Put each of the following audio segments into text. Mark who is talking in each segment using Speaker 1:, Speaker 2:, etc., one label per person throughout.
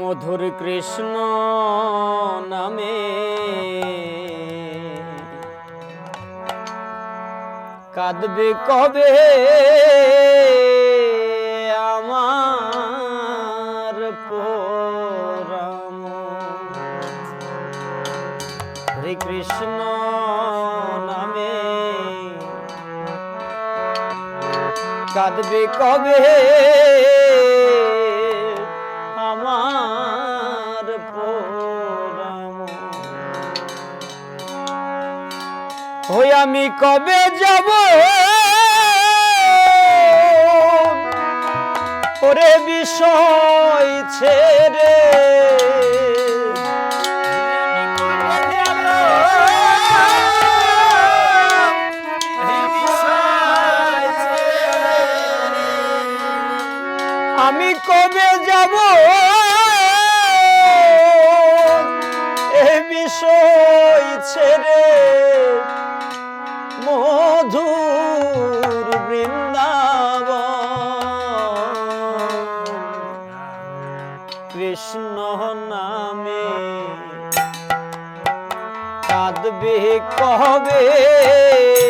Speaker 1: মধুর কৃষ্ণ নামে। কাঁদবে কবে আমার পোরাম? হরে কৃষ্ণ নামে। কাঁদবে কবে ওই আমি কবে যাব? ওরে বিষয় ছেড়ে কাঁদবে কবে?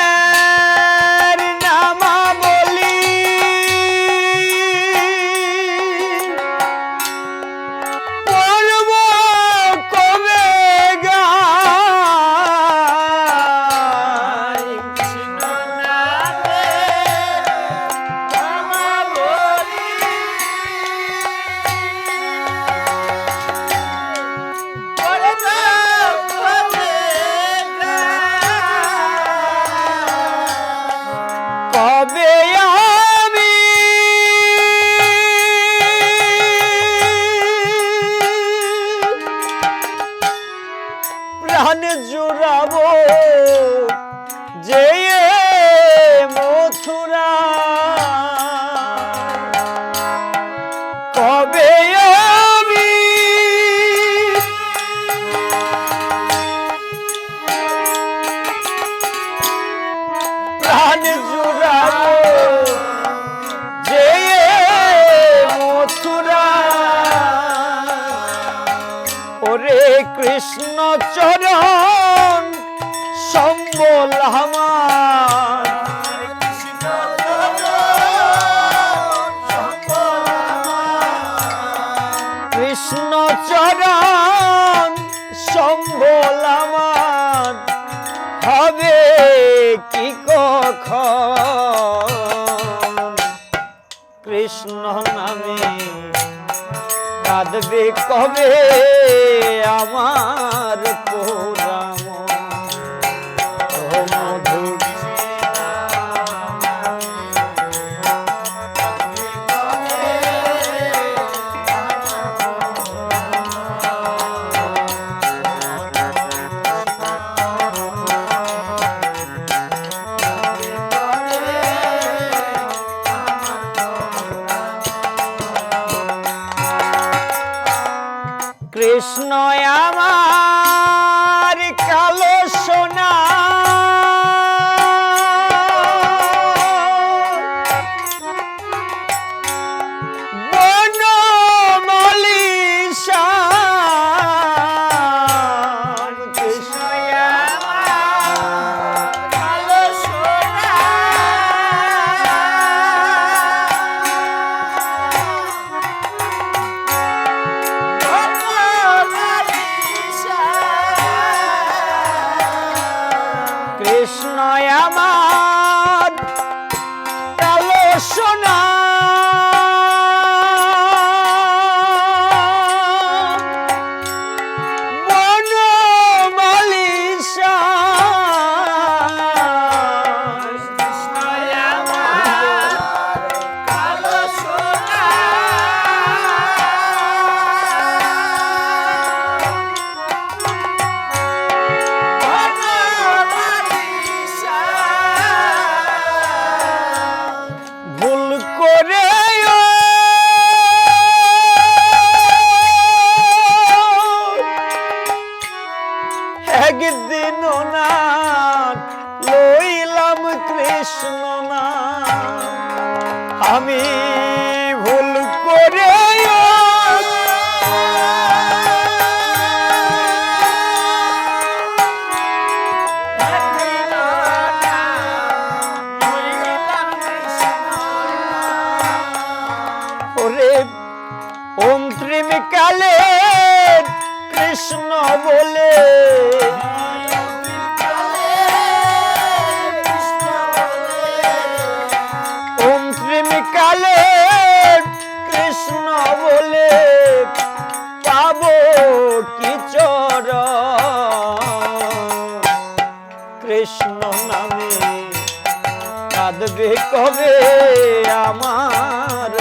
Speaker 1: প্রাণ জুড়াবো যে মথুরা কাঁদবে কবে আমার পুরাম কৃষ্ণ আমার সোনা কৃষ্ণ না আমি ভুল করে ওরে অন্ত্রিম কালে কৃষ্ণ বলে কাঁদবে কবে আমার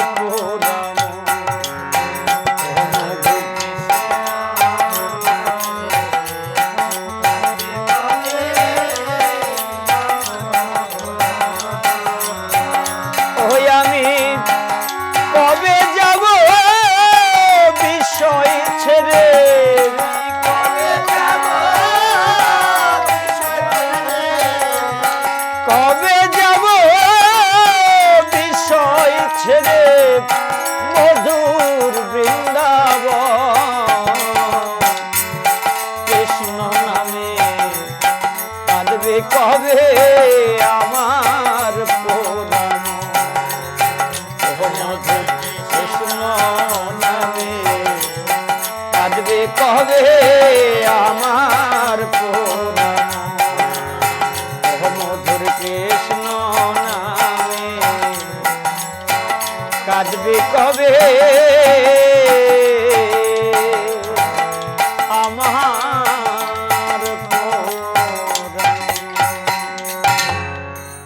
Speaker 1: বিষয় রে মধুর বৃন্দাব কাঁদবে কবে?